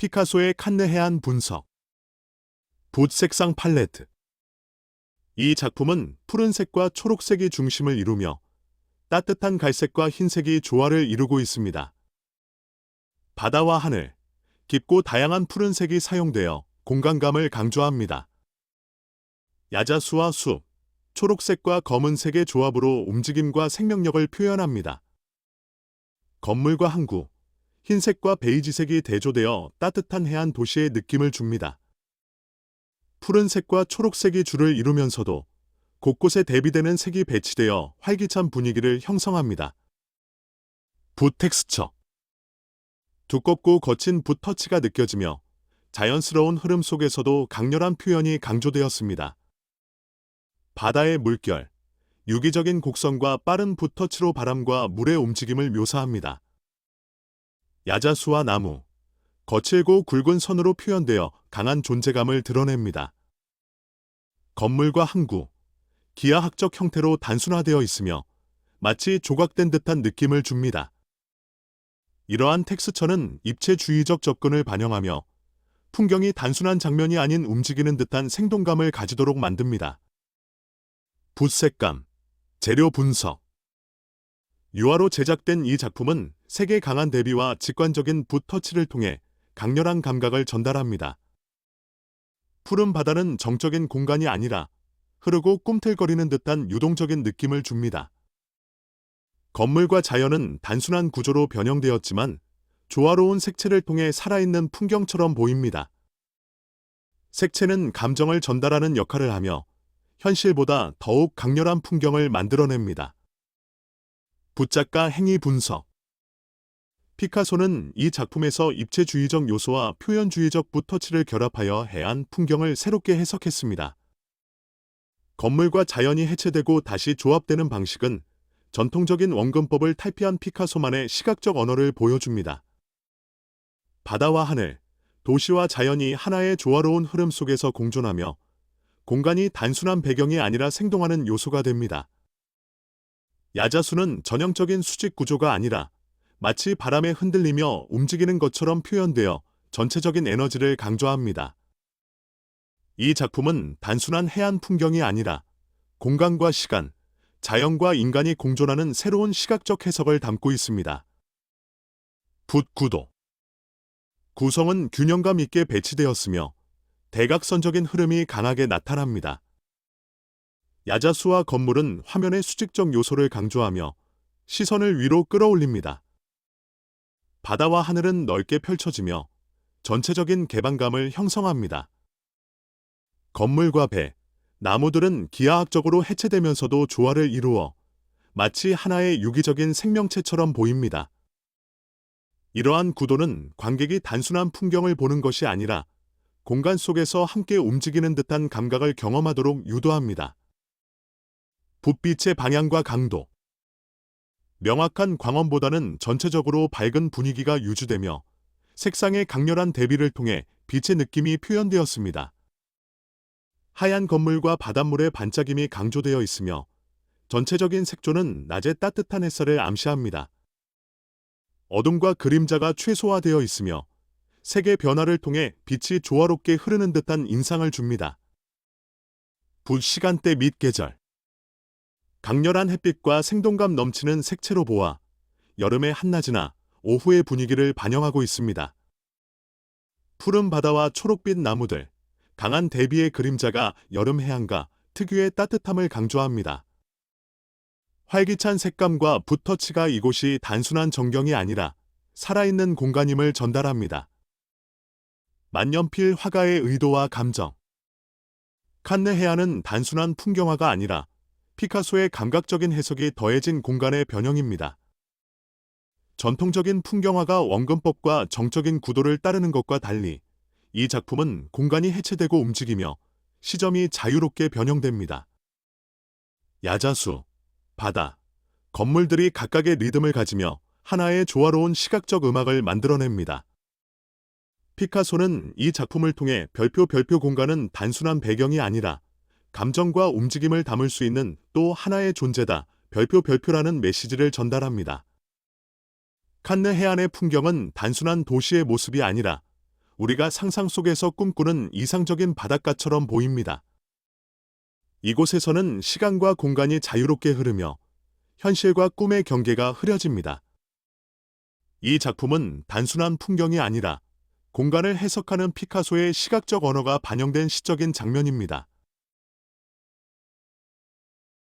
피카소의 칸느 해안 분석 붓 색상 팔레트 이 작품은 푸른색과 초록색이 중심을 이루며 따뜻한 갈색과 흰색이 조화를 이루고 있습니다. 바다와 하늘, 깊고 다양한 푸른색이 사용되어 공간감을 강조합니다. 야자수와 숲, 초록색과 검은색의 조합으로 움직임과 생명력을 표현합니다. 건물과 항구, 흰색과 베이지색이 대조되어 따뜻한 해안 도시의 느낌을 줍니다. 푸른색과 초록색이 줄을 이루면서도 곳곳에 대비되는 색이 배치되어 활기찬 분위기를 형성합니다. 붓 텍스처 두껍고 거친 붓 터치가 느껴지며 자연스러운 흐름 속에서도 강렬한 표현이 강조되었습니다. 바다의 물결, 유기적인 곡선과 빠른 붓 터치로 바람과 물의 움직임을 묘사합니다. 야자수와 나무, 거칠고 굵은 선으로 표현되어 강한 존재감을 드러냅니다. 건물과 항구, 기하학적 형태로 단순화되어 있으며 마치 조각된 듯한 느낌을 줍니다. 이러한 텍스처는 입체주의적 접근을 반영하며 풍경이 단순한 장면이 아닌 움직이는 듯한 생동감을 가지도록 만듭니다. 붓색감, 재료 분석 유화로 제작된 이 작품은 색의 강한 대비와 직관적인 붓 터치를 통해 강렬한 감각을 전달합니다. 푸른 바다는 정적인 공간이 아니라 흐르고 꿈틀거리는 듯한 유동적인 느낌을 줍니다. 건물과 자연은 단순한 구조로 변형되었지만 조화로운 색채를 통해 살아있는 풍경처럼 보입니다. 색채는 감정을 전달하는 역할을 하며 현실보다 더욱 강렬한 풍경을 만들어냅니다. 붓작가 행위 분석 피카소는 이 작품에서 입체주의적 요소와 표현주의적 붓터치를 결합하여 해안 풍경을 새롭게 해석했습니다. 건물과 자연이 해체되고 다시 조합되는 방식은 전통적인 원근법을 탈피한 피카소만의 시각적 언어를 보여줍니다. 바다와 하늘, 도시와 자연이 하나의 조화로운 흐름 속에서 공존하며 공간이 단순한 배경이 아니라 생동하는 요소가 됩니다. 야자수는 전형적인 수직 구조가 아니라 마치 바람에 흔들리며 움직이는 것처럼 표현되어 전체적인 에너지를 강조합니다. 이 작품은 단순한 해안 풍경이 아니라 공간과 시간, 자연과 인간이 공존하는 새로운 시각적 해석을 담고 있습니다. 붓구도 구성은 균형감 있게 배치되었으며 대각선적인 흐름이 강하게 나타납니다. 야자수와 건물은 화면의 수직적 요소를 강조하며 시선을 위로 끌어올립니다. 바다와 하늘은 넓게 펼쳐지며 전체적인 개방감을 형성합니다. 건물과 배, 나무들은 기하학적으로 해체되면서도 조화를 이루어 마치 하나의 유기적인 생명체처럼 보입니다. 이러한 구도는 관객이 단순한 풍경을 보는 것이 아니라 공간 속에서 함께 움직이는 듯한 감각을 경험하도록 유도합니다. 붓빛의 방향과 강도 명확한 광원보다는 전체적으로 밝은 분위기가 유지되며 색상의 강렬한 대비를 통해 빛의 느낌이 표현되었습니다. 하얀 건물과 바닷물의 반짝임이 강조되어 있으며 전체적인 색조는 낮의 따뜻한 햇살을 암시합니다. 어둠과 그림자가 최소화되어 있으며 색의 변화를 통해 빛이 조화롭게 흐르는 듯한 인상을 줍니다. 붓 시간대 및 계절 강렬한 햇빛과 생동감 넘치는 색채로 보아 여름의 한낮이나 오후의 분위기를 반영하고 있습니다. 푸른 바다와 초록빛 나무들, 강한 대비의 그림자가 여름 해안과 특유의 따뜻함을 강조합니다. 활기찬 색감과 붓터치가 이곳이 단순한 전경이 아니라 살아있는 공간임을 전달합니다. 만년필 화가의 의도와 감정 칸느 해안은 단순한 풍경화가 아니라 피카소의 감각적인 해석이 더해진 공간의 변형입니다. 전통적인 풍경화가 원근법과 정적인 구도를 따르는 것과 달리 이 작품은 공간이 해체되고 움직이며 시점이 자유롭게 변형됩니다. 야자수, 바다, 건물들이 각각의 리듬을 가지며 하나의 조화로운 시각적 음악을 만들어냅니다. 피카소는 이 작품을 통해 별표 별표 공간은 단순한 배경이 아니라 감정과 움직임을 담을 수 있는 또 하나의 존재다. 별표 별표라는 메시지를 전달합니다. 칸느 해안의 풍경은 단순한 도시의 모습이 아니라 우리가 상상 속에서 꿈꾸는 이상적인 바닷가처럼 보입니다. 이곳에서는 시간과 공간이 자유롭게 흐르며 현실과 꿈의 경계가 흐려집니다. 이 작품은 단순한 풍경이 아니라 공간을 해석하는 피카소의 시각적 언어가 반영된 시적인 장면입니다.